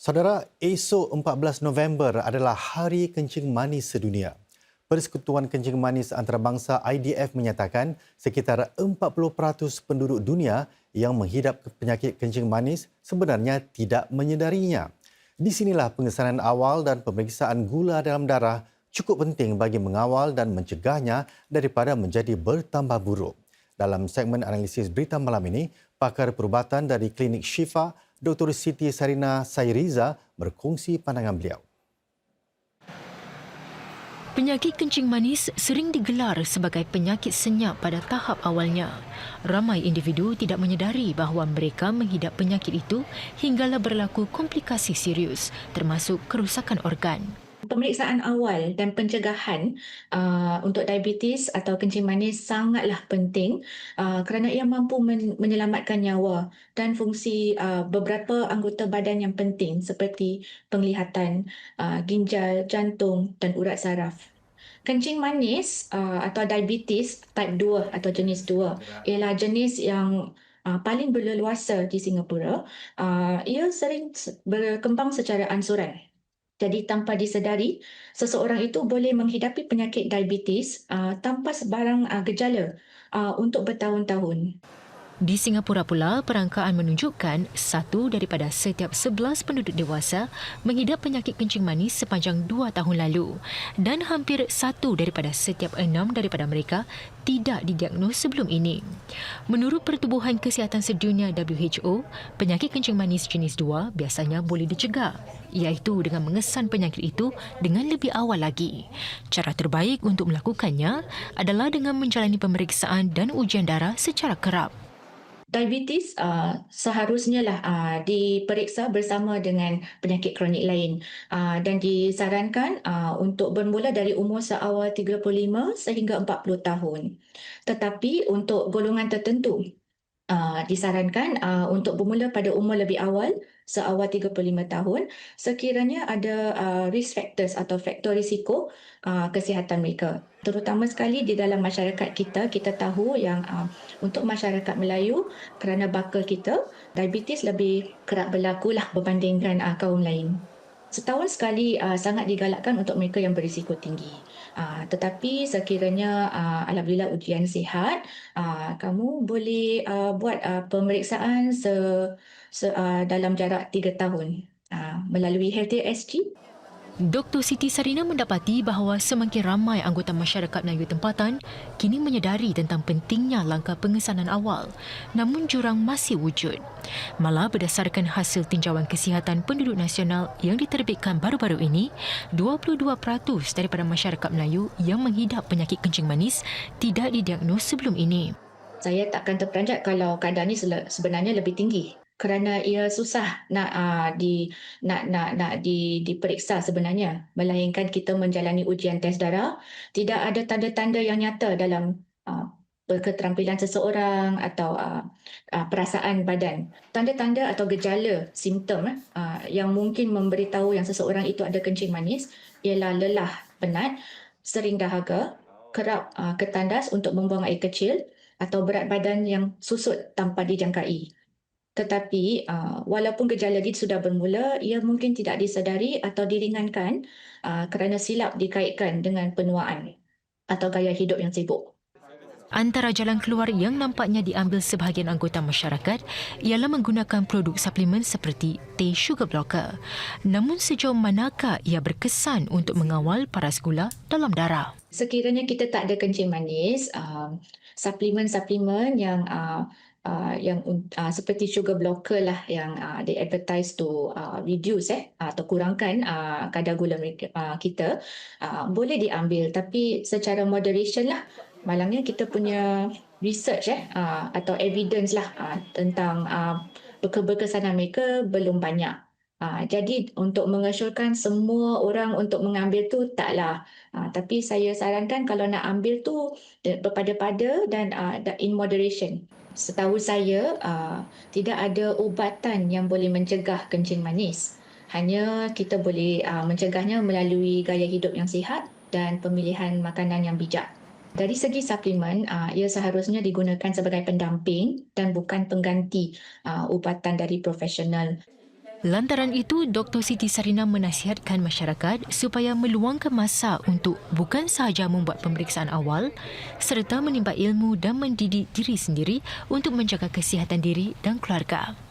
Saudara, esok 14 November adalah Hari Kencing Manis Sedunia. Persekutuan Kencing Manis Antarabangsa IDF menyatakan sekitar 40% penduduk dunia yang menghidap penyakit kencing manis sebenarnya tidak menyedarinya. Di sinilah pengesanan awal dan pemeriksaan gula dalam darah cukup penting bagi mengawal dan mencegahnya daripada menjadi bertambah buruk. Dalam segmen analisis berita malam ini, pakar perubatan dari Klinik Shifa, Dr. Siti Sarina Sairiza berkongsi pandangan beliau. Penyakit kencing manis sering digelar sebagai penyakit senyap pada tahap awalnya. Ramai individu tidak menyedari bahawa mereka menghidap penyakit itu hinggalah berlaku komplikasi serius termasuk kerusakan organ. Pemeriksaan awal dan pencegahan uh, untuk diabetes atau kencing manis sangatlah penting uh, kerana ia mampu men- menyelamatkan nyawa dan fungsi uh, beberapa anggota badan yang penting seperti penglihatan, uh, ginjal, jantung dan urat saraf. Kencing manis uh, atau diabetes type 2 atau jenis 2 ialah jenis yang uh, paling berleluasa di Singapura. Uh, ia sering se- berkembang secara ansuran. Jadi tanpa disedari, seseorang itu boleh menghidapi penyakit diabetes uh, tanpa sebarang uh, gejala uh, untuk bertahun-tahun. Di Singapura pula, perangkaan menunjukkan satu daripada setiap 11 penduduk dewasa menghidap penyakit kencing manis sepanjang dua tahun lalu dan hampir satu daripada setiap enam daripada mereka tidak didiagnos sebelum ini. Menurut Pertubuhan Kesihatan Sedunia WHO, penyakit kencing manis jenis 2 biasanya boleh dicegah iaitu dengan mengesan penyakit itu dengan lebih awal lagi. Cara terbaik untuk melakukannya adalah dengan menjalani pemeriksaan dan ujian darah secara kerap. Diabetes uh, seharusnya lah uh, diperiksa bersama dengan penyakit kronik lain uh, dan disarankan uh, untuk bermula dari umur seawal 35 sehingga 40 tahun. Tetapi untuk golongan tertentu uh, disarankan uh, untuk bermula pada umur lebih awal seawal 35 tahun sekiranya ada uh, risk factors atau faktor risiko uh, kesihatan mereka. Terutama sekali di dalam masyarakat kita, kita tahu yang uh, untuk masyarakat Melayu kerana bakal kita, diabetes lebih kerap berlaku lah berbandingkan uh, kaum lain. Setahun sekali uh, sangat digalakkan untuk mereka yang berisiko tinggi. Uh, tetapi sekiranya uh, alhamdulillah ujian sihat, uh, kamu boleh uh, buat uh, pemeriksaan se, se, uh, dalam jarak 3 tahun uh, melalui Healthier SG Dr. Siti Sarina mendapati bahawa semakin ramai anggota masyarakat Melayu tempatan kini menyedari tentang pentingnya langkah pengesanan awal namun jurang masih wujud. Malah berdasarkan hasil tinjauan kesihatan penduduk nasional yang diterbitkan baru-baru ini, 22% daripada masyarakat Melayu yang menghidap penyakit kencing manis tidak didiagnos sebelum ini. saya takkan terperanjat kalau keadaan ini sebenarnya lebih tinggi kerana ia susah nak uh, di nak nak nak di diperiksa sebenarnya. Melainkan kita menjalani ujian tes darah. Tidak ada tanda-tanda yang nyata dalam uh, keterampilan seseorang atau uh, uh, perasaan badan. Tanda-tanda atau gejala simptom uh, yang mungkin memberitahu yang seseorang itu ada kencing manis ialah lelah penat sering dahaga kerap uh, ketandas untuk membuang air kecil atau berat badan yang susut tanpa dijangkai. Tetapi uh, walaupun gejala ini sudah bermula, ia mungkin tidak disedari atau diringankan uh, kerana silap dikaitkan dengan penuaan atau gaya hidup yang sibuk. Antara jalan keluar yang nampaknya diambil sebahagian anggota masyarakat ialah menggunakan produk suplemen seperti teh sugar blocker. Namun sejauh manakah ia berkesan untuk mengawal paras gula dalam darah? Sekiranya kita tak ada kencing manis, uh, suplemen-suplemen yang uh, uh, yang uh, seperti sugar blocker lah yang uh, they advertise to uh, reduce eh atau kurangkan uh, kadar gula mereka, uh, kita uh, boleh diambil tapi secara moderation lah malangnya kita punya research eh uh, atau evidence lah uh, tentang uh, berkesanan mereka belum banyak. Uh, jadi untuk mengesyorkan semua orang untuk mengambil tu taklah. Uh, tapi saya sarankan kalau nak ambil tu berpada-pada dan uh, in moderation. Setahu saya uh, tidak ada ubatan yang boleh mencegah kencing manis. Hanya kita boleh uh, mencegahnya melalui gaya hidup yang sihat dan pemilihan makanan yang bijak. Dari segi suplemen, ia seharusnya digunakan sebagai pendamping dan bukan pengganti ubatan dari profesional. Lantaran itu, Dr. Siti Sarina menasihatkan masyarakat supaya meluangkan masa untuk bukan sahaja membuat pemeriksaan awal serta menimba ilmu dan mendidik diri sendiri untuk menjaga kesihatan diri dan keluarga.